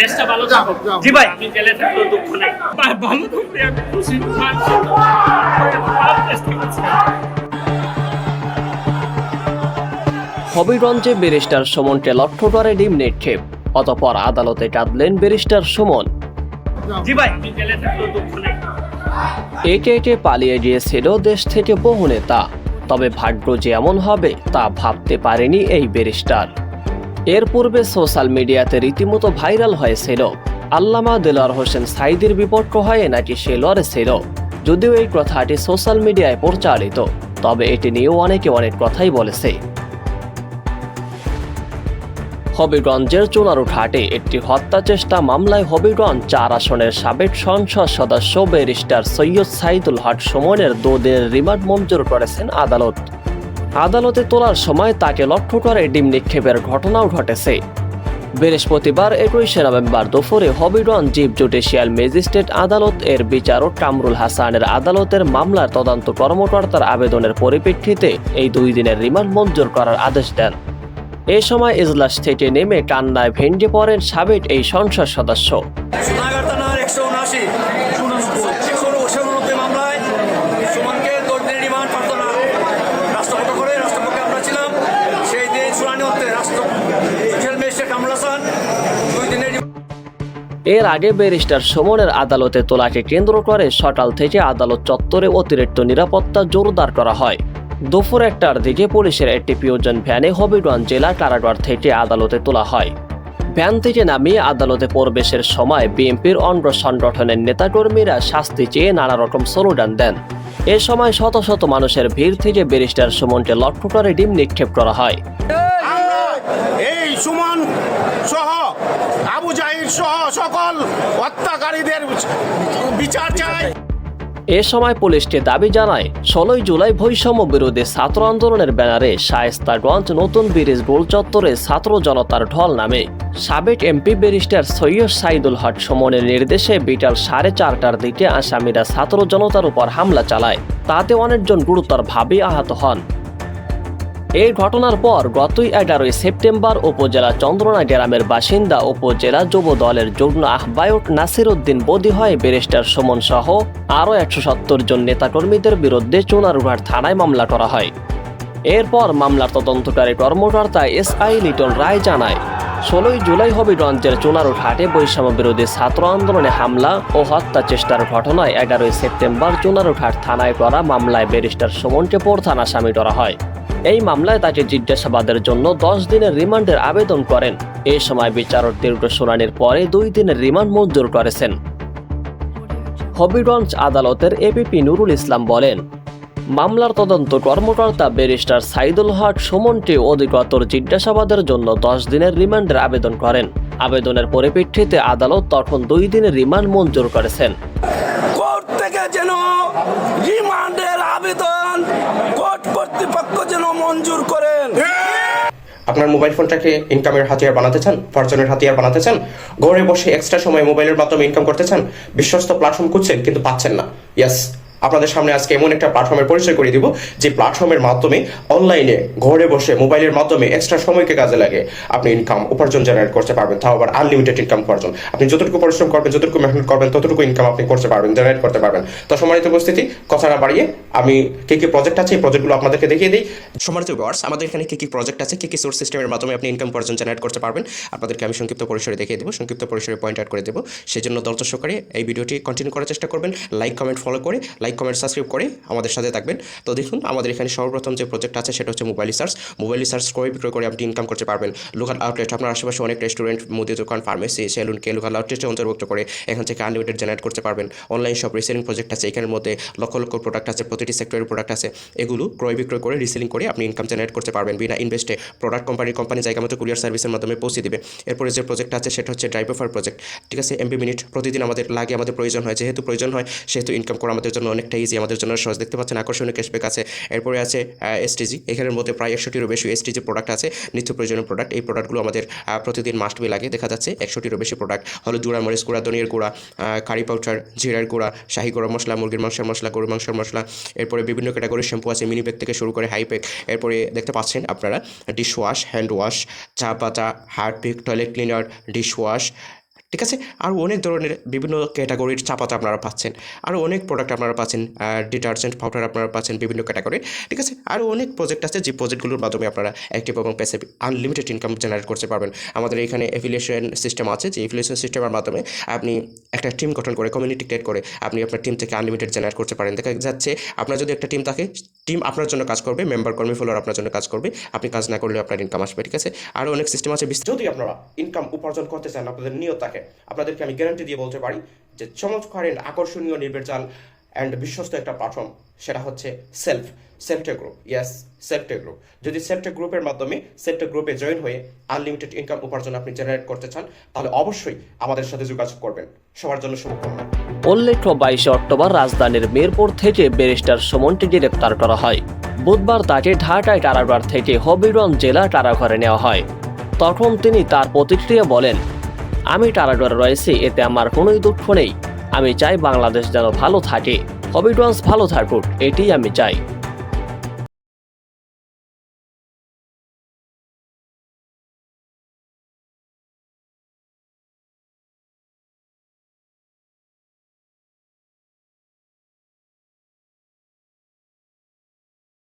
দেশটা ভালো থাকুক জি ভাই। আমি জেলে থাকলেও দুঃখ নেই। ভালো থাকলে আমি খুশি। হবিগঞ্জে ব্যারিস্টার সুমনকে লক্ষ্য করে ডিম নিক্ষেপ অতপর আদালতে কাঁদলেন ব্যারিস্টার সুমন। জি ভাই আমি জেলে থাকলেও দুঃখ নেই। একে একে পালিয়ে গিয়েছিল দেশ থেকে বহু নেতা। তবে ভাগ্য যে এমন হবে তা ভাবতে পারেনি এই ব্যারিস্টার। এর পূর্বে সোশ্যাল মিডিয়াতে রীতিমতো ভাইরাল হয়েছিল। আল্লামা দেলার হোসেন সাইদির বিপক্ষ হয়ে নাকি সে লড়েছিল। যদিও এই কথাটি সোশ্যাল মিডিয়ায় প্রচারিত, তবে এটি নিয়েও অনেকে অনেক কথাই বলেছে। হবিগঞ্জের চুনারুঘাটে একটি হত্যা চেষ্টা মামলায় হবিগঞ্জ চার আসনের সাবেক সংসদ সদস্য ব্যারিস্টার সৈয়দ সাইদুল হক সুমনের দুদিনের রিমান্ড মঞ্জুর করেছেন আদালত। আদালতে তোলার সময় তাকে লক্ষ্য করে ডিম নিক্ষেপের ঘটনাও ঘটেছে। বৃহস্পতিবার একুশে নভেম্বর দুপুরে হবিগঞ্জ জীব জুডিশিয়াল ম্যাজিস্ট্রেট আদালত এর বিচারক কামরুল হাসানের আদালতের মামলার তদন্ত কর্মকর্তার আবেদনের পরিপ্রেক্ষিতে এই দুই দিনের রিমান্ড মঞ্জুর করার আদেশ দেন। এ সময় ইজলাস থেকে নেমে কান্নায় ভেঙে পড়েন সাবেক এই সংসদ সদস্য সোনাগার থানার একশো উনআশি একশো উননব্বই মামলায় সুমনকে দশ দিনের রিমান্ড প্রার্থনা রাষ্ট্রপক্ষ করে রাষ্ট্রপক্ষে আমরা ছিলাম সেই দিন শুনানি হতে রাষ্ট্র জেল ম্যাজিস্ট্রেট কামরুল হাসান দুই দিনের এর আগে ব্যারিস্টার সুমনের আদালতে তোলাকে কেন্দ্র করে সকাল থেকে আদালত চত্বরে অতিরিক্ত নিরাপত্তা জোরদার করা হয়। দুপুর একটার দিকে পুলিশের একটি পিওজন ভ্যানে হবিগঞ্জ জেলা কারাগার থেকে আদালতে তোলা হয়। ভ্যান থেকে নামিয়ে আদালতে প্রবেশের সময় বিএনপির অঙ্গ সংগঠনের নেতাকর্মীরা শাস্তি চেয়ে নানা রকম স্লোগান দেন। এ সময় শত শত মানুষের ভিড় থেকে ব্যারিস্টার সুমনকে লক্ষ্য করে ডিম নিক্ষেপ করা হয়। এই সুমন সহ, আবু জাহির সহ সকল হত্যাকারীদের বিচার চাই। এ সময় পুলিশকে দাবি জানায়, ষোলোই জুলাই বৈষম্য বিরোধী ছাত্র আন্দোলনের ব্যানারে শায়েস্তাগঞ্জ নতুন ব্রিজ গোল চত্বরে ছাত্র জনতার ঢল নামে। সাবেক এমপি ব্যারিস্টার সৈয়দ সাইদুল হক সুমনের নির্দেশে বিকাল সাড়ে চারটার দিকে আসামিরা ছাত্র জনতার উপর হামলা চালায়। তাতে অনেকজন গুরুতরভাবে আহত হন। এই ঘটনার পর গতই এগারোই সেপ্টেম্বর উপজেলা চন্দ্রনা গ্রামের বাসিন্দা উপজেলা যুব দলের যুগ্ম আহ্বায়ক নাসির উদ্দিন বদি হয় ব্যারিস্টার সুমন সহ আরও একশো সত্তর জন নেতাকর্মীদের বিরুদ্ধে চুনারুঘাট থানায় মামলা করা হয়। এরপর মামলার তদন্তকারী কর্মকর্তা এস আই লিটন রায় জানায় ষোলোই জুলাই হবিগঞ্জের চুনারুঘাটে বৈষম্য বিরোধী ছাত্র আন্দোলনে হামলা ও হত্যা চেষ্টার ঘটনায় এগারোই সেপ্টেম্বর চুনারুঘাট থানায় করা মামলায় ব্যারিস্টার সুমনকে প্রধান আসামি করা হয়। এই মামলায় তাকে জিজ্ঞাসাবাদের জন্য দশ দিনের রিমান্ডের আবেদন করেন। এ সময় বিচারক দীর্ঘ শুনানির পরে দুই দিনের রিমান্ড মঞ্জুর করেছেন। হবিগঞ্জ আদালতের এপিপি নুরুল ইসলাম বলেন মামলার তদন্ত কর্মকর্তা ব্যারিস্টার সাইদুল হক সুমনকে অধিকতর জিজ্ঞাসাবাদের জন্য দশ দিনের রিমান্ডের আবেদন করেন। আবেদনের পরিপ্রেক্ষিতে আদালত তখন দুই দিনের রিমান্ড মঞ্জুর করেছেন। কোর্ট থেকে যেন রিমান্ডের আবেদন কোর্ট কর্তৃপক্ষ যেন মঞ্জুর করেন। আপনার মোবাইল ফোনটাকে ইনকামের হাতিয়ার বানাতে চান? উপার্জনের হাতিয়ার বানাতে চান? ঘরে বসে এক্সট্রা সময় মোবাইলের মাধ্যমে ইনকাম করতে চান? বিশ্বস্ত প্ল্যাটফর্ম খুঁজছেন কিন্তু পাচ্ছেন না। ইয়াস আপনাদের সামনে আজকে এমন একটা প্ল্যাটফর্মের পরিচয় করে দিব, যে প্ল্যাটফর্মের মাধ্যমে অনলাইনে ঘরে বসে মোবাইলের মাধ্যমে এক্সট্রা সময়কে কাজে লাগে আপনি ইনকাম উপার্জন জেনারেট করতে পারবেন। তাও আবার আনলিমিটেড ইনকাম উপার্জন। আপনি যতটুকু পরিশ্রম করবেন, যতটুকু মেহনত করবেন, ততটুকু ইনকাম আপনি করতে পারবেন জেনারেট করতে পারবেন। তো সম্মানিত উপস্থিতি, কথা না বাড়িয়ে আমি কি কি প্রজেক্ট আছে, এই প্রজেক্টগুলো আপনাদেরকে দেখিয়ে দিই। সম্মানিত ভিউয়ার্স আমাদের এখানে কি কি প্রজেক্ট আছে, কি কি সোর্স সিস্টেমের মাধ্যমে আপনি ইনকাম উপার্জন জেনারেট করতে পারবেন, আপনাদেরকে আমি সংক্ষিপ্ত পরিসরে দেখিয়ে দেবো। সংক্ষিপ্ত পরিসরে পয়েন্ট আউট করে দেবো। সেই জন্য সহকারে এই ভিডিওটি কন্টিনিউ করার চেষ্টা করবেন। লাইক কমেন্ট ফলো করে লাইক কমেন্ট সাবস্ক্রাইব করে আমাদের সাথে থাকবেন। তো দেখুন, আমাদের এখানে সর্বপ্রথম যে প্রজেক্ট আছে, সেটা হচ্ছে মোবাইল রিসার্চ মোবাইল রিসার্চ করে বিক্রয় করে আপনি ইনকাম করতে পারবেন। লোকাল আউটলেট আপনার আশেপাশে অনেক রেস্টুরেন্ট মুদি দোকান ফার্মেসি সেলুনকে লোকাল আউটলেটে অন্তর্ভুক্ত করে এখান থেকে আনলিমিটেড জেনারেট করতে পারবেন। অনলাইন শপ রিসেলিং প্রজেক্ট আছে, এখানের মধ্যে লক্ষ লক্ষ প্রোডাক্ট আছে, প্রতিটি সেক্টরের প্রোডাক্ট আছে। এগুলো ক্রয় বিক্রয় করে রিসেলিং করে আপনি ইনকাম জেনারেট করতে পারবেন বিনা ইনভেস্টে প্রোডাক্ট কোম্পানি কোম্পানি জায়গা মতো কুরিয়ার সার্ভিসের মাধ্যমে পৌঁছে দিবে। এরপরে যে প্রজেক্ট আছে, সেটা হচ্ছে ড্রাইভার প্রজেক্ট ঠিক আছে এমবি মিনিট প্রতিদিন আমাদের লাগে, আমাদের প্রয়োজন হয়। যেহেতু প্রয়োজন হয়, সেহেতু ইনকাম করা আমাদের জন্য অনেকটা ইজি আমাদের জন্য সহজ দেখতে পাচ্ছেন আকর্ষণীয় ক্যাশব্যাক আছে। এরপরে আছে এসটিজি এখানের মধ্যে প্রায় একশোটিরও বেশি এসটিজি প্রোডাক্ট আছে। নিত্য প্রয়োজনীয় প্রোডাক্ট এই প্রোডাক্টগুলো আমাদের প্রতিদিন মাস্ট বি লাগে। দেখা যাচ্ছে একশোটিরও বেশি প্রোডাক্ট হলুদ গুঁড়া মরিচ গুঁড়া, ধনিয়ার গুঁড়া কারি পাউডার জিরার গুঁড়া, শাহি গরম মশলা, মুরগির মাংসের মশলা, গরুর মাংসের মশলা। এরপরে বিভিন্ন ক্যাটাগরির শ্যাম্পু আছে মিনি প্যাক থেকে শুরু করে হাই প্যাক এরপরে দেখতে পাচ্ছেন আপনারা ডিশ ওয়াশ হ্যান্ড ওয়াশ চা পাতা Harpic toilet cleaner dish wash ঠিক আছে? আরও অনেক ধরনের বিভিন্ন ক্যাটাগরির চা পাতা আপনারা পাচ্ছেন। আরও অনেক প্রোডাক্ট আপনারা পাচ্ছেন ডিটারজেন্ট পাউডার আপনারা পাচ্ছেন বিভিন্ন ক্যাটাগরির ঠিক আছে? আরও অনেক প্রজেক্ট আছে যে প্রজেক্টগুলোর মাধ্যমে আপনারা অ্যাক্টিভ এবং প্যাসিভ আনলিমিটেড ইনকাম জেনারেট করতে পারবেন। আমাদের এখানে এফিলিয়েশন সিস্টেম আছে, যে এফিলিয়েশন সিস্টেমের মাধ্যমে আপনি একটা টিম গঠন করে কমিউনিটি ক্রিয়েট করে, আপনি আপনার টিম থেকে আনলিমিটেড জেনারেট করতে পারেন। দেখা যাচ্ছে, আপনার যদি একটা টিম থাকে টিম আপনার জন্য কাজ করবে মেম্বার কর্মী ফলোয়ার আপনার জন্য কাজ করবে। আপনি কাজ না করলে আপনার ইনকাম আসবে, ঠিক আছে? আরও অনেক সিস্টেম আছে যদি আপনারা ইনকাম উপার্জন করতে চান, আপনাদের নিয়ত থাকে, আপনাদেরকে আমি গ্যারান্টি দিয়ে বলতে পারি যে চমৎকার আকর্ষণীয় নির্ভেজাল অ্যান্ড বিশ্বস্ত একটা প্ল্যাটফর্ম সেটা হচ্ছে self Selftech group yes Selftech group যদি সেলফটেক গ্রুপের মাধ্যমে সেলফটেক গ্রুপে জয়েন হয়ে আনলিমিটেড ইনকাম উপার্জন আপনি জেনারেট করতে চান, তাহলে অবশ্যই আমাদের সাথে যোগাযোগ করবেন। সবার জন্য শুভকামনা। উল্লেখ্য, বাইশে অক্টোবর রাজধানীর মিরপুর থেকে ব্যারিস্টার সুমনকে গ্রেপ্তার করা হয়। বুধবার তাকে ঢাকায় কারাগার থেকে হবিগঞ্জ জেলা কারাগারে নেওয়া হয়। তখন তিনি তার প্রতিক্রিয়া বলেন, আমি কারাগারে রয়েছি, এতে আমার কোনোই দুঃখ নেই। আমি চাই বাংলাদেশ যেন ভালো থাকে। হবিগঞ্জ ভালো থাকুক এটি আমি চাই।